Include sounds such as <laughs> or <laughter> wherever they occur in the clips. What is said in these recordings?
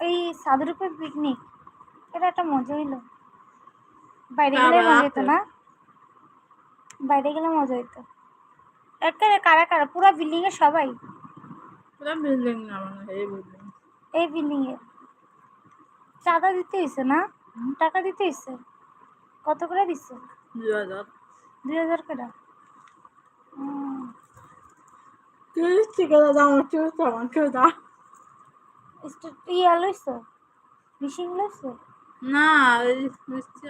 এই সাদের উপর পিকনিক এটা একটা মজা হইল। বাইরে গেলে মজা হতো না। বাইরে গেলে মজা হইতো। একেবারে কারা কারা? পুরো বিল্ডিং এর সবাই। পুরো বিল্ডিং না মানে এই বিল্ডিং এই বিল্ডিং এ। চাঁদা দিতে হয়েছে না? টাকা দিতে হয়েছে কত করে দিচ্ছে দুই হাজার। দুই হাজার করে। তিরিশ থেকে দাদা আমার চুল আমার কেউ দা স্টেট ইয়া লইছো লইছো না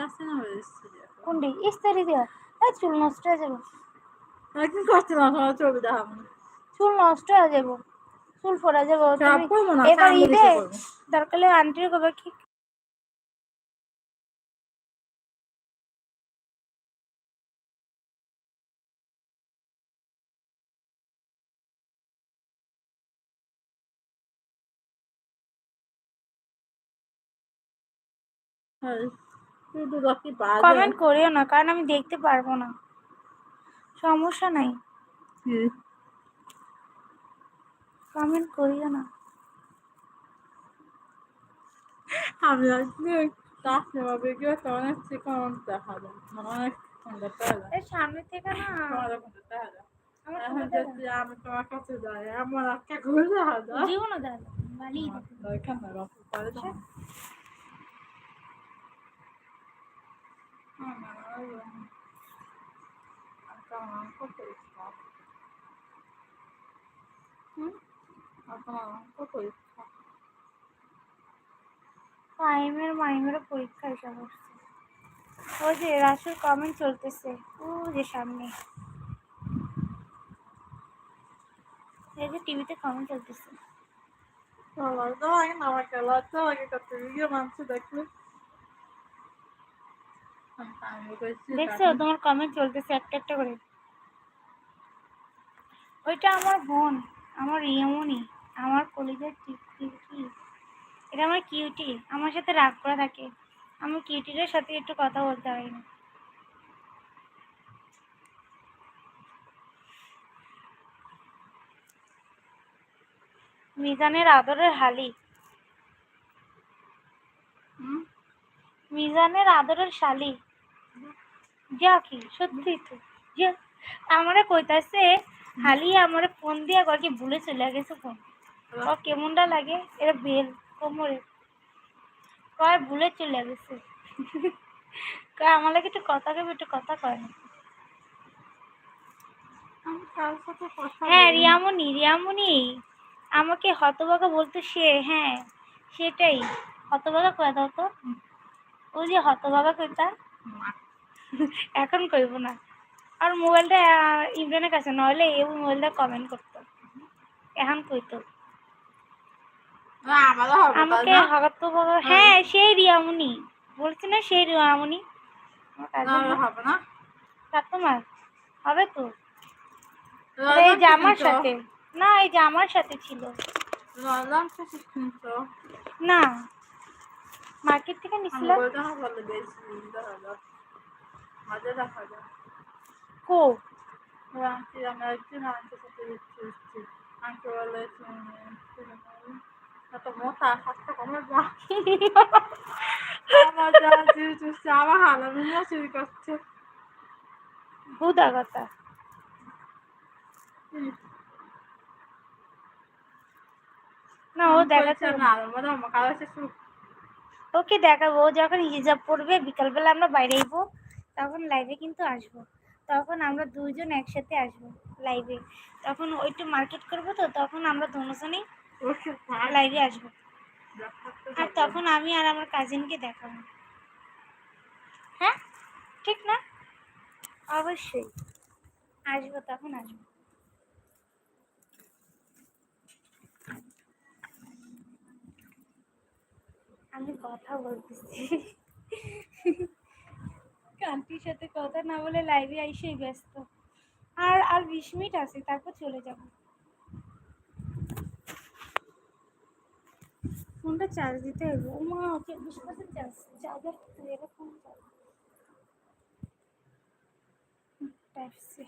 আছে না কোনটি ইস্তারি দেওয়া এই চুল নষ্ট হয়ে যাবে একদিন করতে না সবাই ছবি দেখাবো চুল নষ্ট হয়ে যাব চুল ফোরা যাব এবার ঈদে দরকার আন্টির কবে কি কমেন্ট করিও না কারণ আমি দেখতে পারব না। সমস্যা নাই। কমেন্ট করিও না। আমি আজকে দেখা যায় মানে দেখা যায় সামনে থেকে না দেখা যায় আমি তোমার কাছে যাই আমার একটা ঘুরে দেখা যায় জীবনও দেয় বালি এখানে রকম করে দাও হুম কত টাইমের মাইমের পরীক্ষা এসে বসছে ওই যে রাসুর কমেন্ট চলতেছে। ও যে সামনে। এই যে টিভিতে কমেন্ট চলতেছে। সবার তো আগে আমাকে লজ্জা লাগে কত ভিডিও মানুষ দেখলে। দেখছ, তোমার কমেন্ট চলতেছে একটা একটা করে। ওইটা আমার বোন, আমার রিয়ামনি আমার কলেজের কি এটা আমার কিউটি আমার সাথে রাগ করা থাকে। আমি কিউটির সাথে একটু কথা বলতে পারি না। মিজানের আদরের হালি? মিজানের আদরের শালি। যা কি সত্যি তো যা। আমারে কইতাছে হালি আমারে ফোন দিয়া কয় কি ভুলে চলে গেছে ফোন। ও কেমনটা লাগে? এরা বেল কোমরে। কয় ভুলে চলে গেছে। কয় আমার লাগে একটু কথা কবে একটু কথা কয় না। হ্যাঁ? রিয়ামণি রিয়ামণি আমাকে হতবাগা বলতো সে হ্যাঁ সেটাই। হতবাগা কয়ে দাও তো? ওই যে হতবাগা কইতা। <laughs> এখন কইব না। আর মোবাইলটা ইমরানের কাছে নইলে এই মোবাইলটা কমেন্ট করতো। এখন কইতো। আমাকে না? হতবাগা হ্যাঁ। সেই রিয়ামণি। বলছি না সেই রিয়ামণি। আমার না, cousin আমারও না? হবে না। তোমার হবে তো? এই কিনছো? সাথে। না এই যে আমার সাথে ছিল? না মার্কেট থেকে নিছিলাম। কো? করছে। কথা। না ও দেখাচ্ছে না। আমার মনে কারও শেষ ওকে দেখাবো যখন হিজাব পড়বে বিকালবেলা আমরা বাইরে আইবো, তখন লাইভে কিন্তু আসব। তখন আমরা দুজন একসাথে আসব লাইভে তখন ওইটু মার্কেট করব তো, তখন আমরা দুজনেই লাইভে আসব। আর তখন আমি আর আমার কাজিনকে দেখাবো। হ্যাঁ? ঠিক না? অবশ্যই। আসব, তখন আসব। আমি কথা বলতেছি। কান্টির সাথে কথা না বলে লাইভে আইসেই ব্যস্ত। আর আর বিশ মিনিট আছে তারপর চলে যাব। ফোনটা চার্জ দিতে হবে। ও মা চব্বিশ পার্সেন্ট চার্জ চার্জার এরকম টাইপ সি